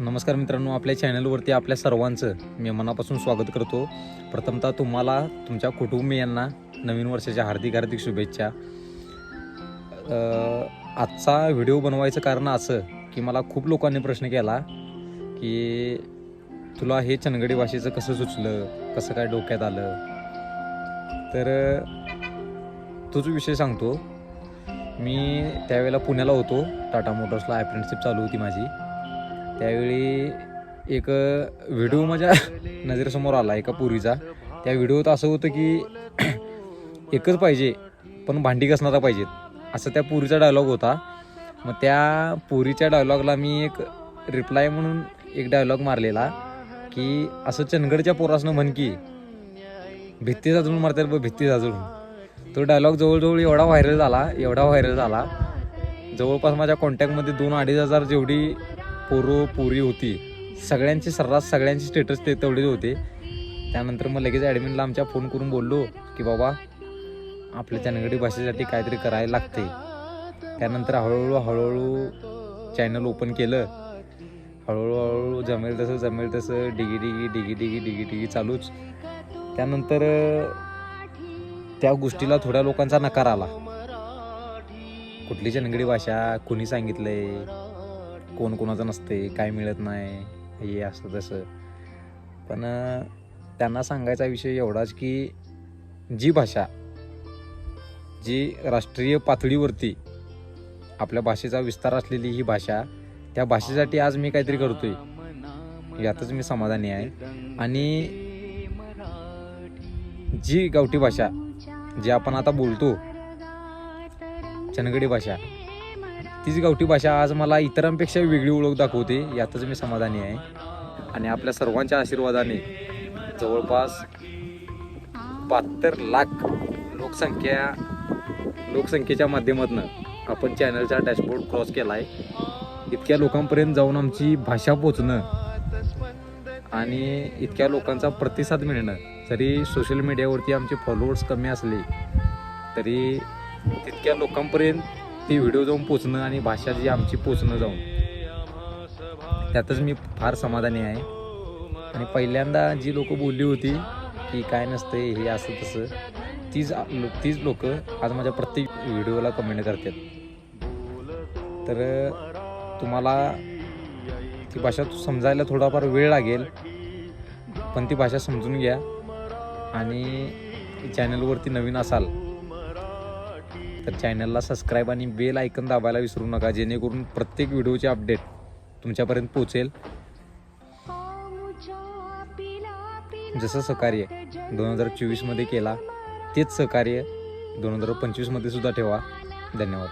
नमस्कार मित्रांनो आपल्या चॅनलवरती आपल्या सर्वांचं मी मनापासून स्वागत करतो. प्रथमतः तुम्हाला तुमच्या कुटुंबियांना नवीन वर्षाच्या हार्दिक हार्दिक शुभेच्छा. आजचा व्हिडिओ बनवायचं कारण असं की मला खूप लोकांनी प्रश्न केला की तुला हे चनगडी भाषेचं कसं सुचलं कसं काय डोक्यात आलं? तर तोच विषय सांगतो. मी त्यावेळेला पुण्याला होतो. टाटा मोटर्सला अप्रेंटिसशिप चालू होती माझी. त्यावेळी एक व्हिडिओ माझ्या नजरेसमोर आला एका पुरीचा. त्या व्हिडिओत असं होतं की एकच पाहिजे पण भांडी घसणारा पाहिजेत असं त्या पुरीचा डायलॉग होता. मग त्या पुरीच्या डायलॉगला मी एक रिप्लाय म्हणून एक डायलॉग मारलेला की असं चंदगडच्या पोरासनं म्हण की भित्ती जाजून मारतात बघ भित्ती जाजून तो डायलॉग जवळजवळ एवढा व्हायरल झाला एवढा व्हायरल झाला. जवळपास माझ्या कॉन्टॅक्टमध्ये दोन अडीच हजार जेवढी पोरं पोरी होती. सगळ्यांची सर्रास सगळ्यांचे स्टेटस ते तेवढेच होते. त्यानंतर मग लगेच ॲडमिनला आमच्या फोन करून बोललो की बाबा आपल्या चॅनगडी भाषेसाठी काहीतरी करायला लागते त्यानंतर हळूहळू हळूहळू चॅनल ओपन केलं. हळूहळू हळूहळू जमेल तसं जमेल तसं डिगी डिगी डिगी डिगी डिगी डिगी चालूच. त्यानंतर त्या गोष्टीला थोड्या लोकांचा नकार आला. कुठली चनगडी भाषा कुणी सांगितलंय? कोण कोणाचं नसते काय मिळत नाही हे असं तसं. पण त्यांना सांगायचा विषय एवढाच की जी भाषा जी राष्ट्रीय पातळीवरती आपल्या भाषेचा विस्तार असलेली ही भाषा त्या भाषेसाठी आज मी काहीतरी करतोय. यातच मी समाधानी आहे. आणि जी गावठी भाषा जी आपण आता बोलतो चनगडी भाषा तीच गावठी भाषा आज मला इतरांपेक्षा वेगळी ओळख दाखवते यातच मी समाधानी आहे. आणि आपल्या सर्वांच्या आशीर्वादाने जवळपास बहात्तर लाख लोकसंख्या लोकसंख्येच्या माध्यमातून आपण चॅनलचा डॅशबोर्ड क्रॉस केला आहे इतक्या लोकांपर्यंत जाऊन आमची भाषा पोचणं आणि इतक्या लोकांचा प्रतिसाद मिळणं जरी सोशल मीडियावरती आमचे फॉलोअर्स कमी असले तरी तितक्या लोकांपर्यंत ती व्हिडिओ जाऊन पोचणं आणि भाषा जी आमची पोचणं जाऊन त्यातच मी फार समाधानी आहे. आणि पहिल्यांदा जी लोक बोलली होती की काय नसतंय हे असं तसं तीच तीच लोक आज माझ्या प्रत्येक व्हिडिओला कमेंट करतात. तर तुम्हाला ती भाषा समजायला थोडाफार वेळ लागेल पण ती भाषा समजून घ्या. आणि चॅनलवरती नवीन असाल तर चॅनलला सबस्क्राईब आणि बेल ऐकन दाबायला विसरू नका जेणेकरून प्रत्येक व्हिडिओचे अपडेट तुमच्यापर्यंत पोचेल जसं सहकार्य दोन हजार चोवीसमध्ये केला तेच सहकार्य दोन हजार पंचवीसमध्ये सुद्धा ठेवा. धन्यवाद.